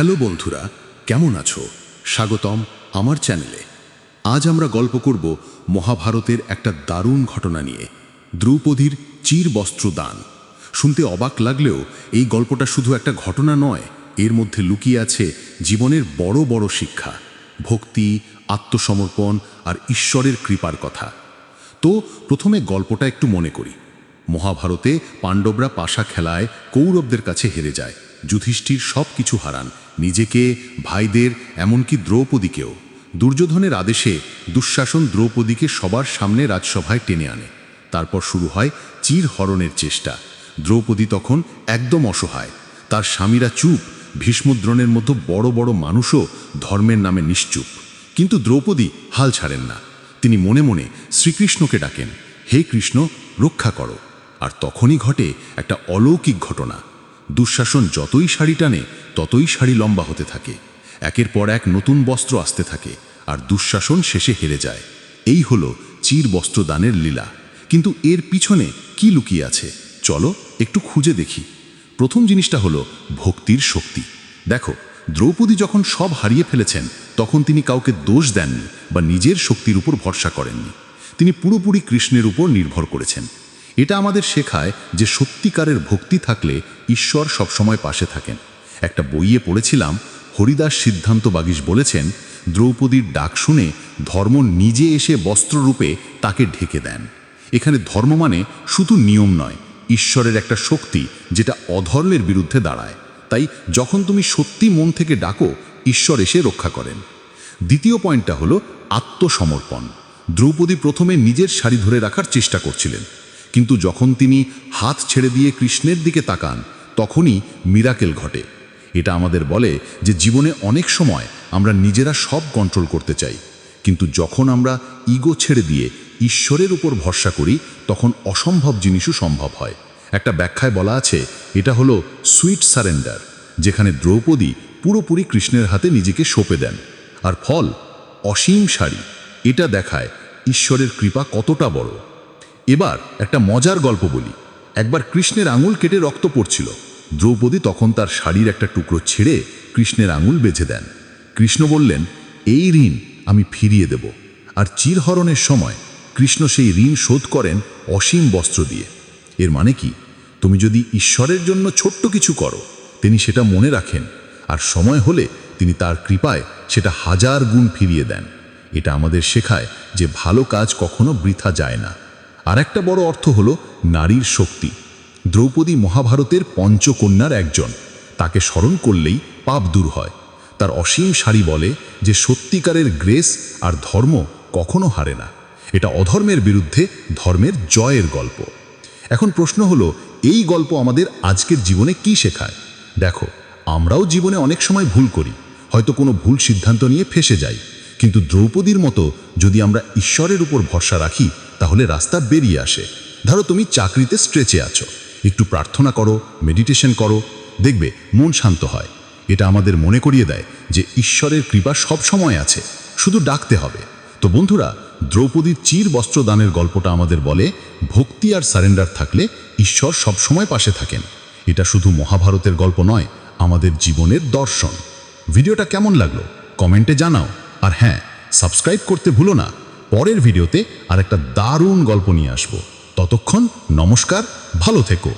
Hello বন্ধুরা, কেমন আছো? স্বাগতম আমার চ্যানেলে। আজ আমরা গল্প করব মহাভারতের একটা দারুণ ঘটনা নিয়ে, দ্রৌপদীর চির বস্ত্র দান। শুনতে অবাক লাগলেও এই গল্পটা শুধু একটা ঘটনা নয়, এর মধ্যে লুকিয়ে আছে জীবনের বড় বড় শিক্ষা, ভক্তি, আত্মসমর্পণ আর ঈশ্বরের কৃপার কথা। তো প্রথমে গল্পটা একটু মনে করি। মহাভারতে পাণ্ডবরা পাশা খেলায় কৌরবদের কাছে হেরে যায়। যুধিষ্ঠির সব কিছু হারান, নিজেকে, ভাইদের, এমনকি দ্রৌপদীকেও। দুর্যোধনের আদেশে দুঃশাসন দ্রৌপদীকে সবার সামনে রাজসভায় টেনে আনে। তারপর শুরু হয় চির হরণের চেষ্টা। দ্রৌপদী তখন একদম অসহায়। তার স্বামীরা চুপ, ভীষ্মদ্রোণের মতো বড় বড় মানুষও ধর্মের নামে নিশ্চুপ। কিন্তু দ্রৌপদী হাল ছাড়েন না। তিনি মনে মনে শ্রীকৃষ্ণকে ডাকেন, হে কৃষ্ণ, রক্ষা করো। আর তখনই ঘটে একটা অলৌকিক ঘটনা। দুঃশাসন যতই শাড়ি টানে, ততই শাড়ি লম্বা হতে থাকে। একের পর এক নতুন বস্ত্র আসতে থাকে, আর দুঃশাসন শেষে হেরে যায়। এই হলো চির বস্ত্রদানের লীলা। কিন্তু এর পিছনে কি লুকিয়ে আছে? চলো একটু খুঁজে দেখি। প্রথম জিনিসটা হলো ভক্তির শক্তি। দেখো, দ্রৌপদী যখন সব হারিয়ে ফেলেছেন, তখন তিনি কাউকে দোষ দেননি বা নিজের শক্তির উপর ভরসা করেননি। তিনি পুরোপুরি কৃষ্ণের উপর নির্ভর করেছেন। এটা আমাদের শেখায় যে সত্যিকারের ভক্তি থাকলে ঈশ্বর সবসময় পাশে থাকেন। একটা বইয়ে পড়েছিলাম, হরিদাস সিদ্ধান্ত বাগিস বলেছেন, দ্রৌপদীর ডাক শুনে ধর্ম নিজে এসে বস্ত্ররূপে তাকে ঢেকে দেন। এখানে ধর্ম মানে শুধু নিয়ম নয়, ঈশ্বরের একটা শক্তি যেটা অধর্মের বিরুদ্ধে দাঁড়ায়। তাই যখন তুমি সত্যি মন থেকে ডাকো, ঈশ্বর এসে রক্ষা করেন। দ্বিতীয় পয়েন্টটা হলো আত্মসমর্পণ। দ্রৌপদী প্রথমে নিজের শাড়ি ধরে রাখার চেষ্টা করছিলেন। কিন্তু যখন তিনি হাত ছেড়ে দিয়ে কৃষ্ণের দিকে তাকান, তখনই মিরাকেল ঘটে। এটা আমাদের বলে যে জীবনে অনেক সময় আমরা নিজেরা সব কন্ট্রোল করতে চাই। কিন্তু যখন আমরা ইগো ছেড়ে দিয়ে ঈশ্বরের উপর ভরসা করি, তখন অসম্ভব জিনিসও সম্ভব হয়। একটা ব্যাখ্যায় বলা আছে, এটা হলো সুইট সারেন্ডার যেখানে দ্রৌপদী পুরোপুরি কৃষ্ণের হাতে নিজেকে সঁপে দেন। আর ফল, অসীম শাড়ি, এটা দেখায় ঈশ্বরের কৃপা কতটা বড়। এবার একটা মজার গল্প বলি। একবার কৃষ্ণের আঙুল কেটে রক্ত পড়ছিল। দ্রৌপদী তখন তার শাড়ির একটা টুকরো ছেড়ে কৃষ্ণের আঙুল বেঁধে দেন। কৃষ্ণ বললেন, এই ঋণ আমি ফিরিয়ে দেব। আর চিরহরণের সময় কৃষ্ণ সেই ঋণ শোধ করেন অসীম বস্ত্র দিয়ে। এর মানে কি? তুমি যদি ঈশ্বরের জন্য ছোট্ট কিছু করো, তিনি সেটা মনে রাখেন। আর সময় হলে তিনি তার কৃপায় সেটা হাজার গুণ ফিরিয়ে দেন। এটা আমাদের শেখায় যে ভালো কাজ কখনো বৃথা যায় না। আর একটা বড় অর্থ হল নারীর শক্তি। দ্রৌপদী মহাভারতের পঞ্চকন্যার একজন। তাকে স্মরণ করলেই পাপ দূর হয়। তার অসীম শাড়ি বলে যে সত্যিকারের গ্রেস আর ধর্ম কখনো হারে না। এটা অধর্মের বিরুদ্ধে ধর্মের জয়ের গল্প। এখন প্রশ্ন হলো, এই গল্প আমাদের আজকের জীবনে কি শেখায়? দেখো, আমরাও জীবনে অনেক সময় ভুল করি। হয়তো কোনো ভুল সিদ্ধান্ত নিয়ে ফেসে যাই। কিন্তু দ্রৌপদীর মতো যদি আমরা ঈশ্বরের উপর ভরসা রাখি তাহলে রাস্তা বেরিয়ে আসে। ধরো তুমি চাকরিতে স্ট্রেচে আছো। একটু প্রার্থনা করো মেডিটেশন করো, দেখবে মন শান্ত হয়। এটা আমাদের মনে করিয়ে দেয় যে ঈশ্বরের কৃপা সব সময় আছে, শুধু ডাকতে হবে। তো বন্ধুরা, দ্রৌপদীর চির বস্ত্রদানের গল্পটা আমাদের বলে, ভক্তি আর সারেন্ডার থাকলে ঈশ্বর সব সময় পাশে থাকেন। এটা শুধু মহাভারতের গল্প নয়, আমাদের জীবনের দর্শন। ভিডিওটা কেমন লাগল? কমেন্টে জানাও। আর হ্যাঁ সাবস্ক্রাইব করতে ভুলো না। পরের ভিডিওতে আর একটা দারুণ গল্প নিয়ে আসব। ততক্ষণ নমস্কার ভালো থেকো।